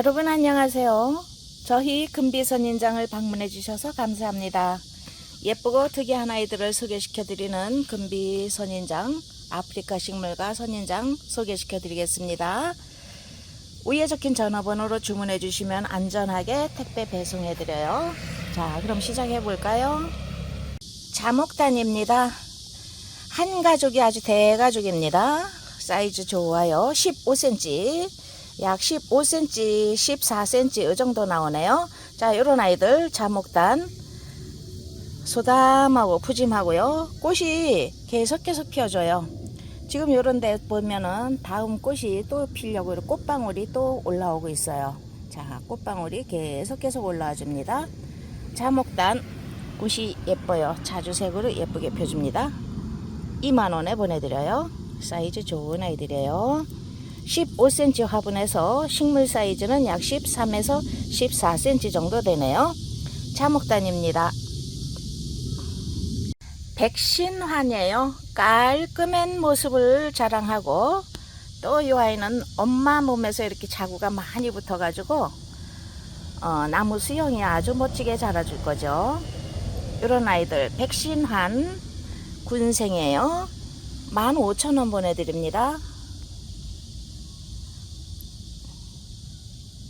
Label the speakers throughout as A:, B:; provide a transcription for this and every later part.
A: 여러분 안녕하세요. 저희 금비선인장을 방문해 주셔서 감사합니다. 예쁘고 특이한 아이들을 소개시켜 드리는 금비선인장 아프리카 식물과 선인장 소개시켜 드리겠습니다. 위에 적힌 전화번호로 주문해 주시면 안전하게 택배 배송해 드려요. 자, 그럼 시작해 볼까요? 자목단입니다. 한 가족이 아주 대가족입니다. 사이즈 좋아요. 15cm. 약 15cm, 14cm 이 정도 나오네요. 자, 요런 아이들 자목단 소담하고 푸짐하고요. 꽃이 계속 계속 피어줘요. 지금 요런 데 보면은 다음 꽃이 또 피려고 이렇게 꽃방울이 또 올라오고 있어요. 자, 꽃방울이 계속 계속 올라와 줍니다. 자목단 꽃이 예뻐요. 자주색으로 예쁘게 펴줍니다. 2만원에 보내드려요. 사이즈 좋은 아이들이에요. 15cm 화분에서 식물 사이즈는 약 13에서 14cm 정도 되네요. 자목단입니다. 백신환이에요. 깔끔한 모습을 자랑하고 또 이 아이는 엄마 몸에서 이렇게 자구가 많이 붙어가지고 어, 나무 수영이 아주 멋지게 자라줄 거죠. 이런 아이들 백신환 군생이에요. 15,000원 보내드립니다.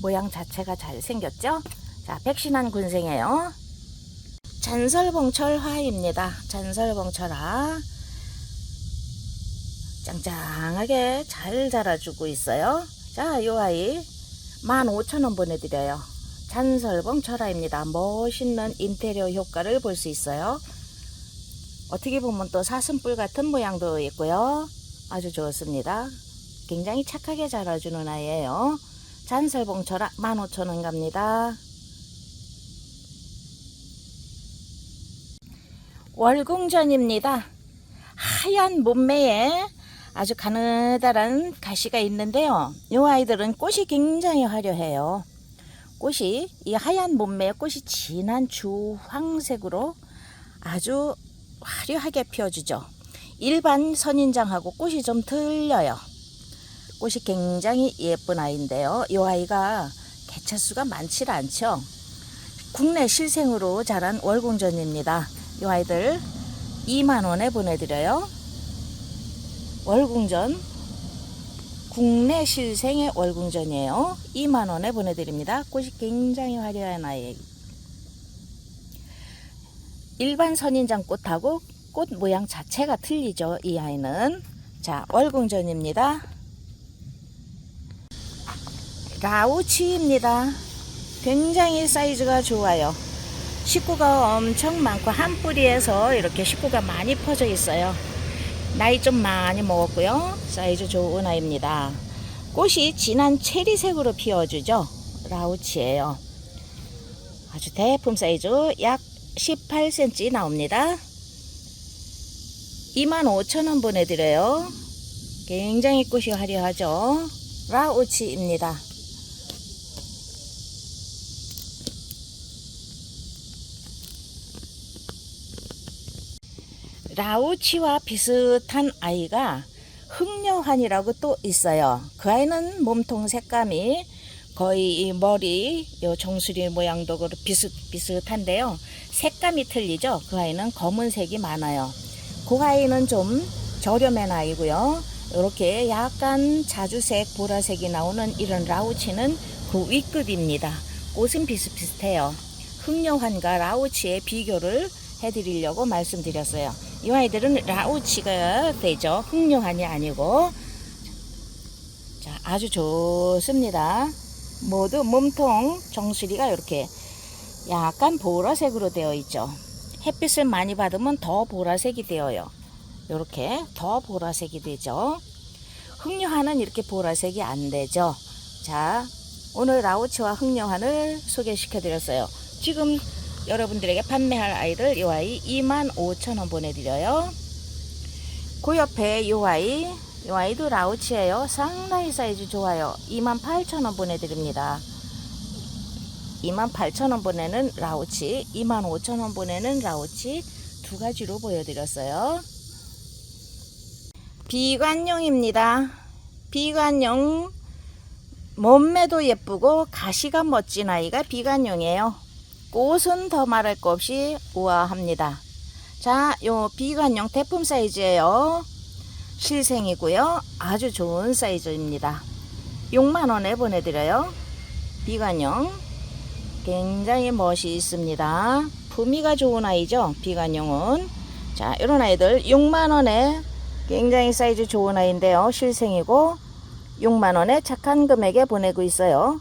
A: 모양 자체가 잘 생겼죠? 자, 백신한 군생이에요. 잔설봉철화입니다. 잔설봉철화. 짱짱하게 잘 자라주고 있어요. 자, 요 아이 15,000원 보내드려요. 잔설봉철화입니다. 멋있는 인테리어 효과를 볼 수 있어요. 어떻게 보면 또 사슴뿔 같은 모양도 있고요. 아주 좋습니다. 굉장히 착하게 자라주는 아이예요. 잔설봉철아 15,000원 갑니다. 월궁전입니다. 하얀 몸매에 아주 가느다란 가시가 있는데요. 이 아이들은 꽃이 굉장히 화려해요. 꽃이 이 하얀 몸매에 꽃이 진한 주황색으로 아주 화려하게 피워주죠. 일반 선인장하고 꽃이 좀 틀려요. 꽃이 굉장히 예쁜 아이인데요. 이 아이가 개체수가 많지 않죠. 국내 실생으로 자란 월궁전입니다. 이 아이들 2만원에 보내드려요. 월궁전 국내 실생의 월궁전이에요. 2만원에 보내드립니다. 꽃이 굉장히 화려한 아이 일반 선인장 꽃하고 꽃 모양 자체가 틀리죠. 이 아이는 자 월궁전입니다. 라우치입니다. 굉장히 사이즈가 좋아요. 식구가 엄청 많고 한 뿌리에서 이렇게 식구가 많이 퍼져 있어요. 나이 좀 많이 먹었고요. 사이즈 좋은 아이입니다. 꽃이 진한 체리색으로 피어주죠. 라우치예요. 아주 대품 사이즈 약 18cm 나옵니다. 25,000원 보내드려요. 굉장히 꽃이 화려하죠. 라우치입니다. 라우치와 비슷한 아이가 흑녀환이라고 또 있어요. 그 아이는 몸통 색감이 거의 이 머리 요 정수리 모양도 비슷 비슷한데요. 색감이 틀리죠. 그 아이는 검은색이 많아요. 그 아이는 좀 저렴한 아이고요. 이렇게 약간 자주색 보라색이 나오는 이런 라우치는 그 윗급입니다. 꽃은 비슷비슷해요. 흑녀환과 라우치의 비교를 해드리려고 말씀드렸어요. 이 아이들은 라우치가 되죠. 흑룡한이 아니고. 자, 아주 좋습니다. 모두 몸통 정수리가 이렇게 약간 보라색으로 되어 있죠. 햇빛을 많이 받으면 더 보라색이 되어요. 이렇게 더 보라색이 되죠. 흑룡한은 이렇게 보라색이 안 되죠. 자, 오늘 라우치와 흑룡한을 소개시켜 드렸어요. 지금 여러분들에게 판매할 아이들 이 아이 25,000원 보내드려요. 그 옆에 이 아이 이 아이도 라우치예요. 상당히 사이즈 좋아요. 28,000원 보내드립니다. 28,000원 보내는 라우치 25,000원 보내는 라우치 두 가지로 보여드렸어요. 비관용입니다. 비관용 몸매도 예쁘고 가시가 멋진 아이가 비관용이에요. 꽃은 더 말할 것 없이 우아합니다. 자, 요 비관용 대품 사이즈예요. 실생이고요. 아주 좋은 사이즈입니다. 6만원에 보내드려요. 비관용. 굉장히 멋이 있습니다. 품위가 좋은 아이죠. 비관용은. 자, 이런 아이들 6만원에 굉장히 사이즈 좋은 아이인데요. 실생이고 6만원에 착한 금액에 보내고 있어요.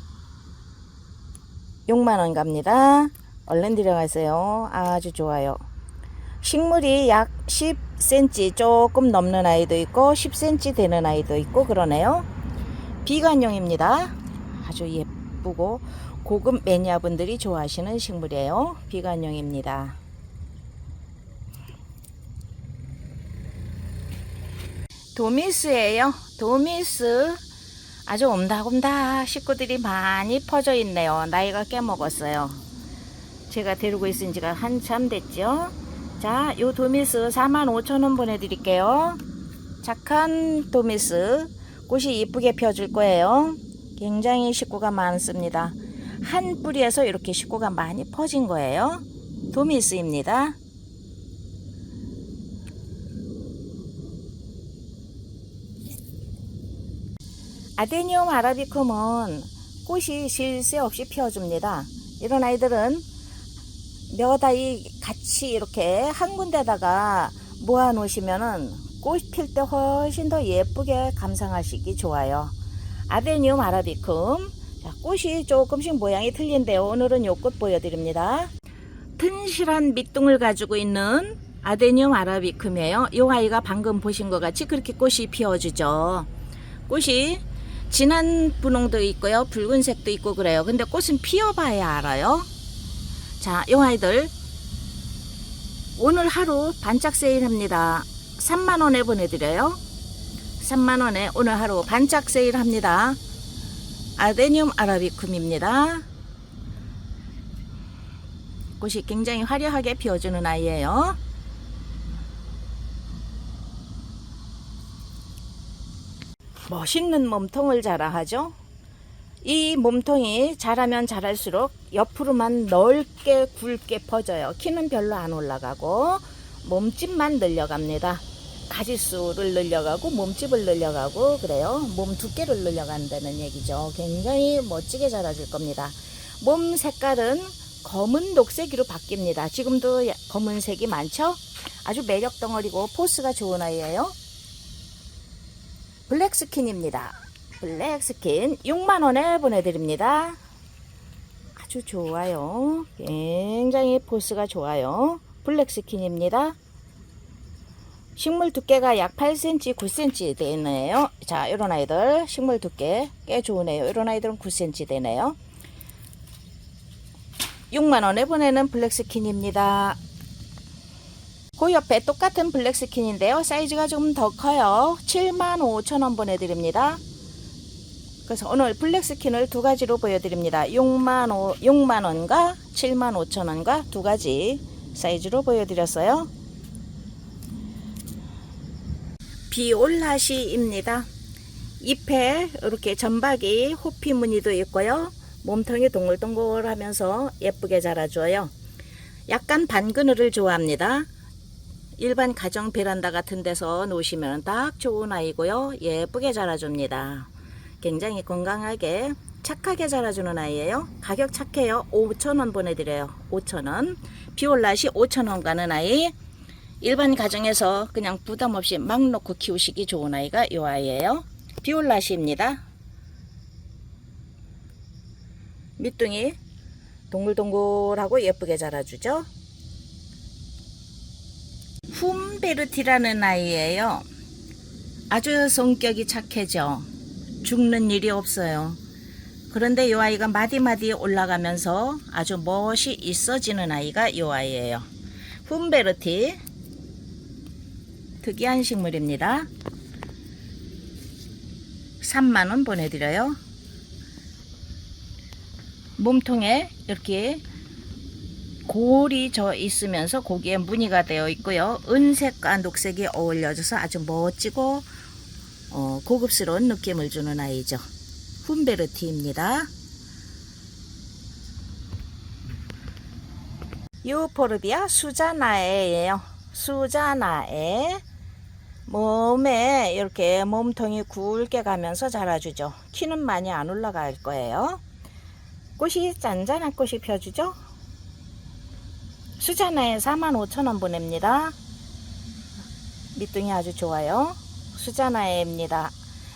A: 6만원 갑니다. 얼른 들어가세요. 아주 좋아요. 식물이 약 10cm 조금 넘는 아이도 있고 10cm 되는 아이도 있고 그러네요. 비관용입니다. 아주 예쁘고 고급 매니아분들이 좋아하시는 식물이에요. 비관용입니다. 도미스예요. 도미스 아주 옴닥옴닥 식구들이 많이 퍼져 있네요. 나이가 꽤 먹었어요. 제가 데리고 있은 지가 한참 됐죠. 자, 요 도미스 45,000원 보내드릴게요. 착한 도미스 꽃이 이쁘게 펴줄 거예요. 굉장히 식구가 많습니다. 한 뿌리에서 이렇게 식구가 많이 퍼진 거예요. 도미스입니다. 아데니움 아라비쿰은 꽃이 쉴 새 없이 피어줍니다. 이런 아이들은 몇 아이 같이 이렇게 한 군데다가 모아 놓으시면은 꽃 필 때 훨씬 더 예쁘게 감상하시기 좋아요. 아데니움 아라비쿰. 자, 꽃이 조금씩 모양이 틀린데요. 오늘은 요 꽃 보여드립니다. 튼실한 밑둥을 가지고 있는 아데니움 아라비쿰이에요. 이 아이가 방금 보신 것 같이 그렇게 꽃이 피어주죠. 꽃이 진한 분홍도 있고요. 붉은색도 있고 그래요. 근데 꽃은 피어봐야 알아요. 자, 이 아이들 오늘 하루 반짝 세일합니다. 3만 원에 보내드려요. 3만 원에 오늘 하루 반짝 세일합니다. 아데니움 아라비쿰입니다. 꽃이 굉장히 화려하게 피어주는 아이예요. 멋있는 몸통을 자라 하죠. 이 몸통이 자라면 자랄수록 옆으로만 넓게 굵게 퍼져요. 키는 별로 안 올라가고 몸집만 늘려갑니다. 가지수를 늘려가고 몸집을 늘려가고 그래요. 몸 두께를 늘려간다는 얘기죠. 굉장히 멋지게 자라줄 겁니다. 몸 색깔은 검은 녹색으로 바뀝니다. 지금도 검은색이 많죠? 아주 매력 덩어리고 포스가 좋은 아이예요. 블랙 스킨입니다. 블랙 스킨 6만원에 보내드립니다. 아주 좋아요. 굉장히 포스가 좋아요. 블랙 스킨입니다. 식물 두께가 약 8cm, 9cm 되네요. 자, 이런 아이들 식물 두께 꽤 좋으네요. 이런 아이들은 9cm 되네요. 6만원에 보내는 블랙스킨입니다. 그 옆에 똑같은 블랙스킨인데요. 사이즈가 좀 더 커요. 7만 5천 원 보내드립니다. 그래서 오늘 블랙 스킨을 두 가지로 보여드립니다. 6만 5, 6만 원과 7만 5천 원과 두 가지 사이즈로 보여드렸어요. 비올라시입니다. 잎에 이렇게 점박이 호피 무늬도 있고요. 몸통이 동글동글하면서 예쁘게 자라줘요. 약간 반그늘을 좋아합니다. 일반 가정 베란다 같은 데서 놓으시면 딱 좋은 아이고요. 예쁘게 자라줍니다. 굉장히 건강하게 착하게 자라주는 아이예요. 가격 착해요. 5,000원 보내드려요. 5,000원. 비올라시 5,000원 가는 아이. 일반 가정에서 그냥 부담 없이 막 놓고 키우시기 좋은 아이가 이 아이예요. 비올라시입니다. 밑둥이 동글동글하고 예쁘게 자라주죠. 훔베르티라는 아이예요. 아주 성격이 착해져. 죽는 일이 없어요. 그런데 이 아이가 마디마디 올라가면서 아주 멋이 있어지는 아이가 이 아이예요. 훔베르티 특이한 식물입니다. 3만원 보내드려요. 몸통에 이렇게 골이 져 있으면서 거기에 무늬가 되어 있고요. 은색과 녹색이 어울려져서 아주 멋지고 어, 고급스러운 느낌을 주는 아이죠. 훈베르티입니다. 유포르비아 수자나에예요. 수자나에 몸에 이렇게 몸통이 굵게 가면서 자라주죠. 키는 많이 안 올라갈 거예요. 꽃이 짠짠한 꽃이 펴주죠. 수자나에 45,000원 보냅니다. 밑둥이 아주 좋아요. 수자나에입니다.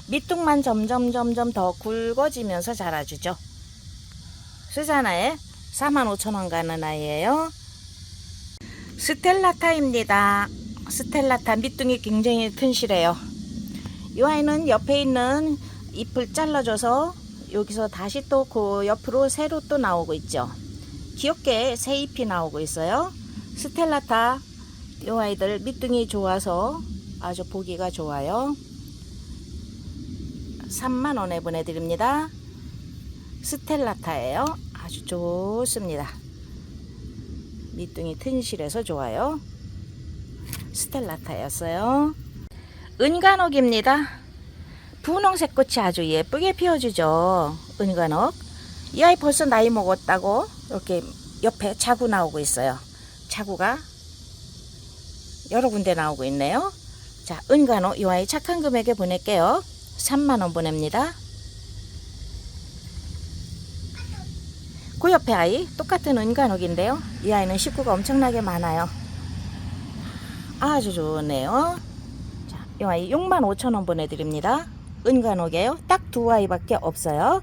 A: 밑둥만 점점 점점 더 굵어지면서 자라주죠. 수자나에 45,000원 가는 아이예요. 스텔라타입니다. 스텔라타 밑둥이 굉장히 튼실해요. 이 아이는 옆에 있는 잎을 잘라줘서 여기서 다시 또 그 옆으로 새로 또 나오고 있죠. 귀엽게 새 잎이 나오고 있어요. 스텔라타 이 아이들 밑둥이 좋아서 아주 보기가 좋아요. 3만원에 보내드립니다. 스텔라타예요. 아주 좋습니다. 밑둥이 튼실해서 좋아요. 스텔라타였어요. 은간옥입니다. 분홍색 꽃이 아주 예쁘게 피어주죠. 은간옥. 이 아이 벌써 나이 먹었다고 이렇게 옆에 자구 나오고 있어요. 자구가 여러 군데 나오고 있네요. 자, 은간옥 이 아이 착한 금액에 보낼게요. 3만원 보냅니다. 그 옆에 아이 똑같은 은간옥인데요. 이 아이는 식구가 엄청나게 많아요. 아주 좋네요. 자, 이 아이 6만 5천 원 보내드립니다. 은간옥이에요. 딱 두 아이밖에 없어요.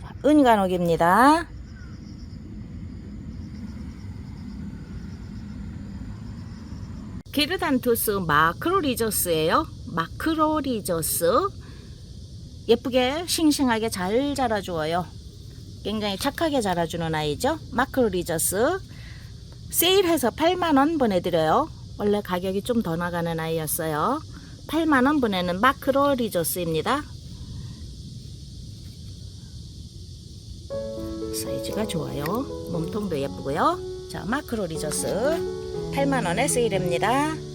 A: 자, 은간옥입니다. 게르단투스 마크로리저스예요. 마크로리저스 예쁘게 싱싱하게 잘 자라주어요. 굉장히 착하게 자라주는 아이죠. 마크로리저스 세일해서 8만원 보내드려요. 원래 가격이 좀 더 나가는 아이였어요. 8만원 보내는 마크로 리조스입니다. 사이즈가 좋아요. 몸통도 예쁘고요. 자, 마크로 리조스 8만원에 세일입니다.